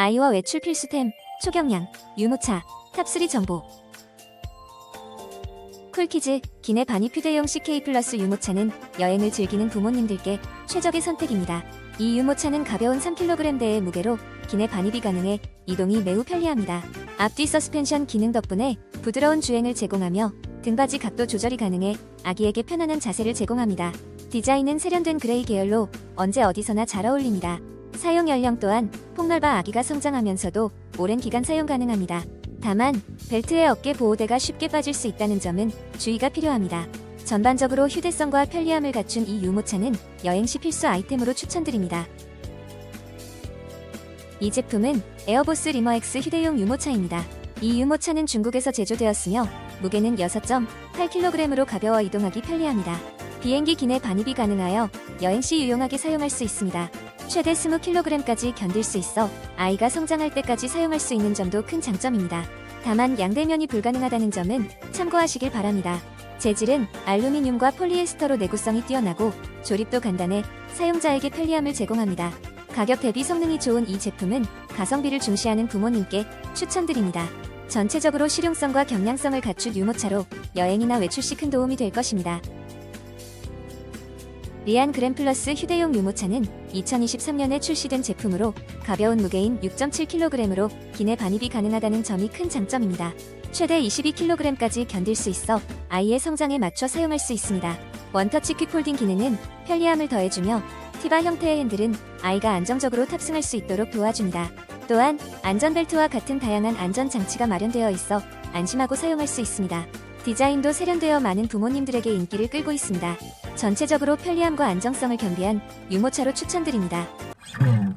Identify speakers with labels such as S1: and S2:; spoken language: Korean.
S1: 아이와 외출 필수템, 초경량, 유모차, 탑3 정보. 쿨키즈, 기내 반입 휴대용 CK 플러스 유모차는 여행을 즐기는 부모님들께 최적의 선택입니다. 이 유모차는 가벼운 3kg대의 무게로 기내 반입이 가능해 이동이 매우 편리합니다. 앞뒤 서스펜션 기능 덕분에 부드러운 주행을 제공하며 등받이 각도 조절이 가능해 아기에게 편안한 자세를 제공합니다. 디자인은 세련된 그레이 계열로 언제 어디서나 잘 어울립니다. 사용 연령 또한 폭넓어 아기가 성장하면서도 오랜 기간 사용 가능합니다. 다만 벨트의 어깨 보호대가 쉽게 빠질 수 있다는 점은 주의가 필요합니다. 전반적으로 휴대성과 편리함을 갖춘 이 유모차는 여행 시 필수 아이템으로 추천드립니다. 이 제품은 에어보스 리머엑스 휴대용 유모차입니다. 이 유모차는 중국에서 제조되었으며 무게는 6.8kg으로 가벼워 이동하기 편리합니다. 비행기 기내 반입이 가능하여 여행 시 유용하게 사용할 수 있습니다. 최대 20kg까지 견딜 수 있어 아이가 성장할 때까지 사용할 수 있는 점도 큰 장점입니다. 다만 양대면이 불가능하다는 점은 참고하시길 바랍니다. 재질은 알루미늄과 폴리에스터로 내구성이 뛰어나고 조립도 간단해 사용자에게 편리함을 제공합니다. 가격 대비 성능이 좋은 이 제품은 가성비를 중시하는 부모님께 추천드립니다. 전체적으로 실용성과 경량성을 갖춘 유모차로 여행이나 외출 시 큰 도움이 될 것입니다. 리안 그램 플러스 휴대용 유모차는 2023년에 출시된 제품으로 가벼운 무게인 6.7kg으로 기내 반입이 가능하다는 점이 큰 장점입니다. 최대 22kg까지 견딜 수 있어 아이의 성장에 맞춰 사용할 수 있습니다. 원터치 퀵폴딩 기능은 편리함을 더해주며 티바 형태의 핸들은 아이가 안정적으로 탑승할 수 있도록 도와줍니다. 또한 안전벨트와 같은 다양한 안전 장치가 마련되어 있어 안심하고 사용할 수 있습니다. 디자인도 세련되어 많은 부모님들에게 인기를 끌고 있습니다. 전체적으로 편리함과 안정성을 겸비한 유모차로 추천드립니다.
S2: 음.